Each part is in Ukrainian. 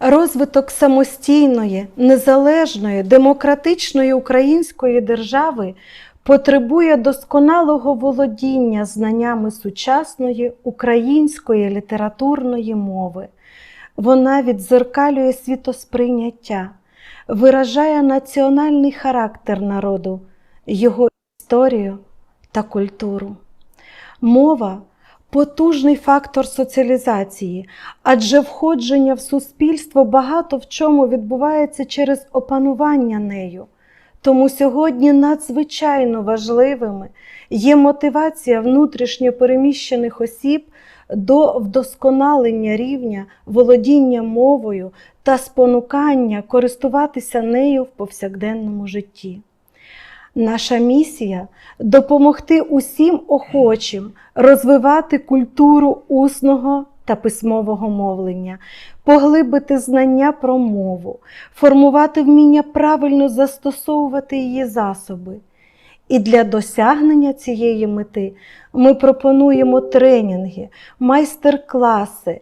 Розвиток самостійної, незалежної, демократичної української держави потребує досконалого володіння знаннями сучасної української літературної мови. Вона відзеркалює світосприйняття, виражає національний характер народу, його історію та культуру. Мова потужний фактор соціалізації, адже входження в суспільство багато в чому відбувається через опанування нею. Тому сьогодні надзвичайно важливими є мотивація внутрішньо переміщених осіб до вдосконалення рівня володіння мовою та спонукання користуватися нею в повсякденному житті. Наша місія допомогти усім охочим розвивати культуру усного та письмового мовлення, поглибити знання про мову, формувати вміння правильно застосовувати її засоби. І для досягнення цієї мети ми пропонуємо тренінги, майстер-класи,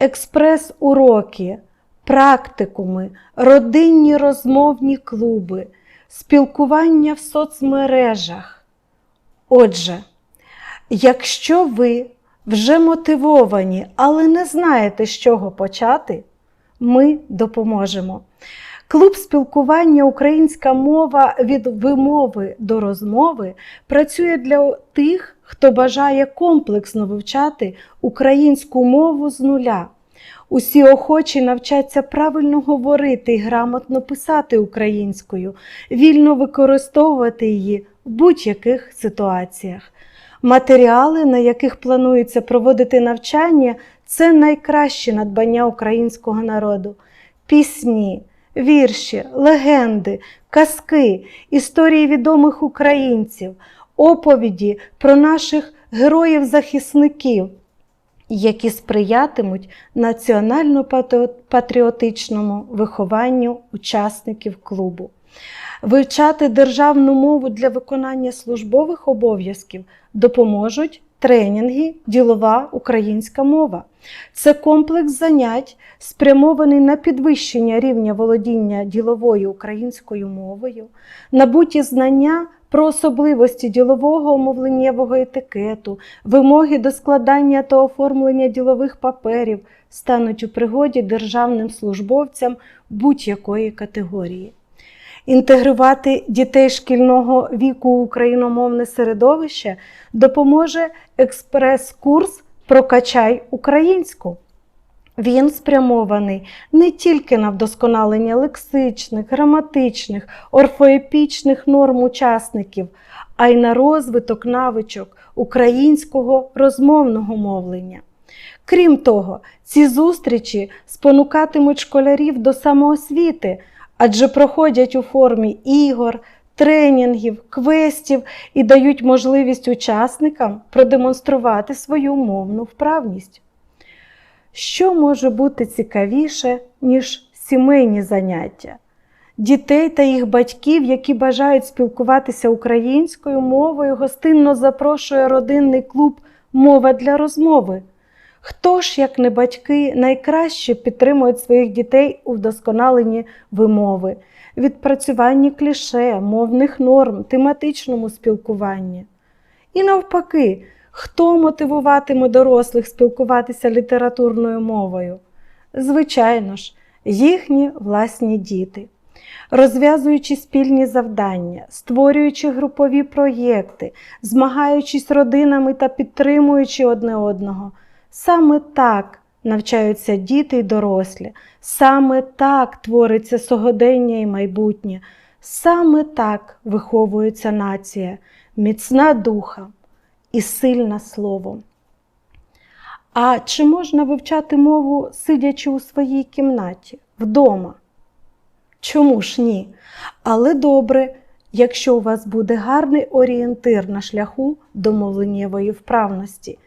експрес-уроки, практикуми, родинні розмовні клуби, спілкування в соцмережах. Отже, якщо ви вже мотивовані, але не знаєте, з чого почати, ми допоможемо. Клуб спілкування Українська мова від вимови до розмови працює для тих, хто бажає комплексно вивчати українську мову з нуля. Усі охочі навчаться правильно говорити і грамотно писати українською, вільно використовувати її в будь-яких ситуаціях. Матеріали, на яких планується проводити навчання, це найкращі надбання українського народу. Пісні, вірші, легенди, казки, історії відомих українців, оповіді про наших героїв-захисників, які сприятимуть національно-патріотичному вихованню учасників клубу. Вивчати державну мову для виконання службових обов'язків допоможуть тренінги Ділова українська мова. Це комплекс занять, спрямований на підвищення рівня володіння діловою українською мовою, набуті знання про особливості ділового мовленнєвого етикету, вимоги до складання та оформлення ділових паперів стануть у пригоді державним службовцям будь-якої категорії. Інтегрувати дітей шкільного віку у україномовне середовище допоможе експрес-курс Прокачай українську. Він спрямований не тільки на вдосконалення лексичних, граматичних, орфоепічних норм учасників, а й на розвиток навичок українського розмовного мовлення. Крім того, ці зустрічі спонукатимуть школярів до самоосвіти, адже проходять у формі ігор, тренінгів, квестів і дають можливість учасникам продемонструвати свою мовну вправність. Що може бути цікавіше, ніж сімейні заняття? Дітей та їх батьків, які бажають спілкуватися українською мовою, гостинно запрошує родинний клуб Мова для розмови. Хто ж, як не батьки, найкраще підтримують своїх дітей у вдосконаленні вимови, відпрацюванні кліше, мовних норм, тематичному спілкуванні? І навпаки, хто мотивуватиме дорослих спілкуватися літературною мовою? Звичайно ж, їхні власні діти. Розв'язуючи спільні завдання, створюючи групові проєкти, змагаючись родинами та підтримуючи одне одного. Саме так навчаються діти й дорослі, саме так твориться сьогодення і майбутнє, саме так виховується нація, міцна духа і сильна словом. А чи можна вивчати мову, сидячи у своїй кімнаті, вдома? Чому ж ні? Але добре, якщо у вас буде гарний орієнтир на шляху до мовленнєвої вправності.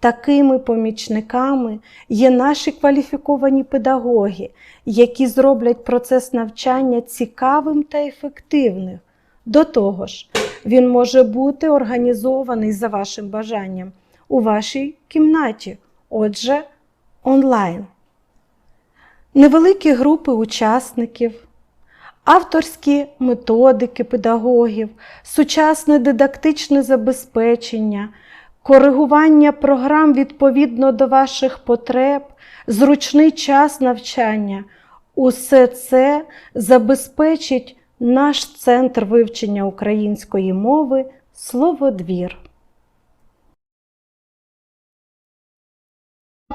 Такими помічниками є наші кваліфіковані педагоги, які зроблять процес навчання цікавим та ефективним. До того ж, він може бути організований за вашим бажанням у вашій кімнаті, отже, онлайн. невеликі групи учасників, авторські методики педагогів, сучасне дидактичне забезпечення, коригування програм відповідно до ваших потреб, зручний час навчання. Усе це забезпечить наш центр вивчення української мови Словодвір.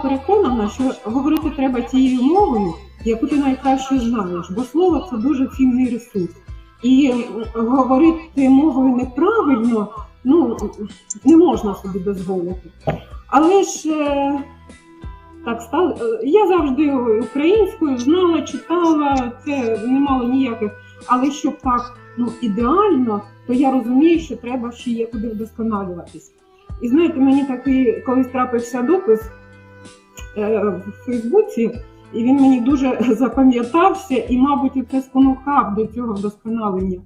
переконана, що говорити треба тією мовою, яку ти найкраще знаєш, бо слово це дуже цінний ресурс. І говорити мовою неправильно ну, не можна собі дозволити. Але ж е, так стало. е, Я завжди українською знала, читала, це не мало ніяких. Але щоб так ну, ідеально, то я розумію, що треба ще є куди вдосконалюватись. І знаєте, мені такий колись трапився допис е, в Фейсбуці, і він мені дуже запам'ятався і, мабуть, це спонукав до цього вдосконалення.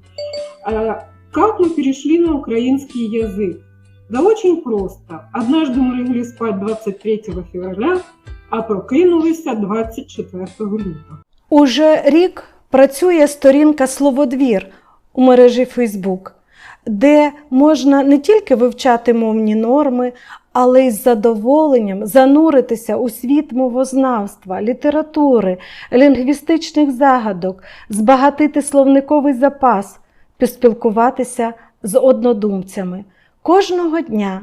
Е, Как мы перешли на украинский язык? Да очень просто. Однажды мы легли спать 23 февраля, а прокинулися 24 лютого. Уже рік працює сторінка Словодвір у мережі Фейсбук, де можна не тільки вивчати мовні норми, але й з задоволенням зануритися у світ мовознавства, літератури, лінгвістичних загадок, збагатити словниковий запас, поспілкуватися з однодумцями. Кожного дня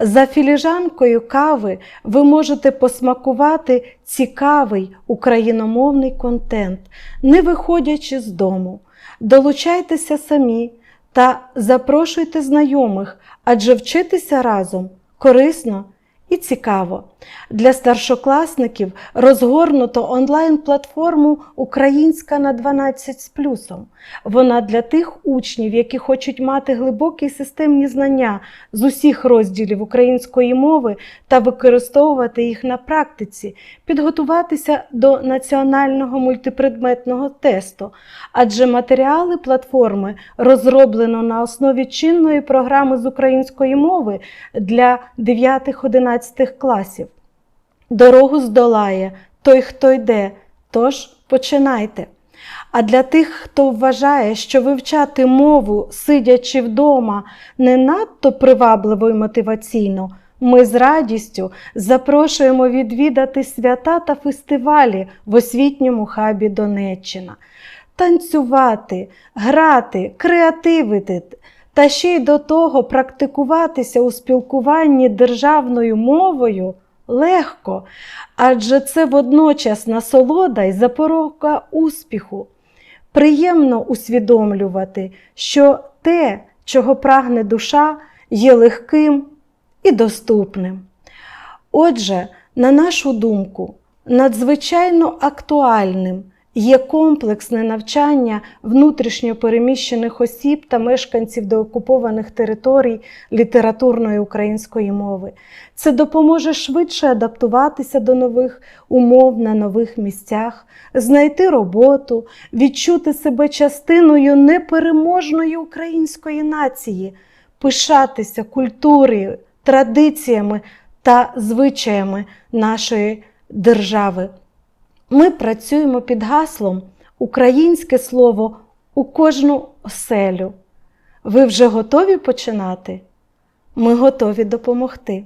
за філіжанкою кави ви можете посмакувати цікавий україномовний контент, не виходячи з дому. Долучайтеся самі та запрошуйте знайомих, адже вчитися разом корисно і цікаво. Для старшокласників розгорнуто онлайн-платформу Українська на 12 з плюсом. Вона для тих учнів, які хочуть мати глибокі системні знання з усіх розділів української мови та використовувати їх на практиці, підготуватися до національного мультипредметного тесту, адже матеріали платформи розроблено на основі чинної програми з української мови для 9-11 класів. Дорогу здолає той, хто йде, тож починайте. А для тих, хто вважає, що вивчати мову, сидячи вдома, не надто привабливо і мотиваційно, ми з радістю запрошуємо відвідати свята та фестивалі в освітньому хабі Донеччина, танцювати, грати, креативити та ще й до того практикуватися у спілкуванні державною мовою легко, адже це водночас насолода й запорука успіху. Приємно усвідомлювати, що те, чого прагне душа, є легким і доступним. Отже, на нашу думку, надзвичайно актуальним є комплексне навчання внутрішньо переміщених осіб та мешканців деокупованих територій літературної української мови. Це допоможе швидше адаптуватися до нових умов на нових місцях, знайти роботу, відчути себе частиною непереможної української нації, пишатися культурою, традиціями та звичаями нашої держави. Ми працюємо під гаслом Українське слово у кожну оселю. Ви вже готові починати? Ми готові допомогти.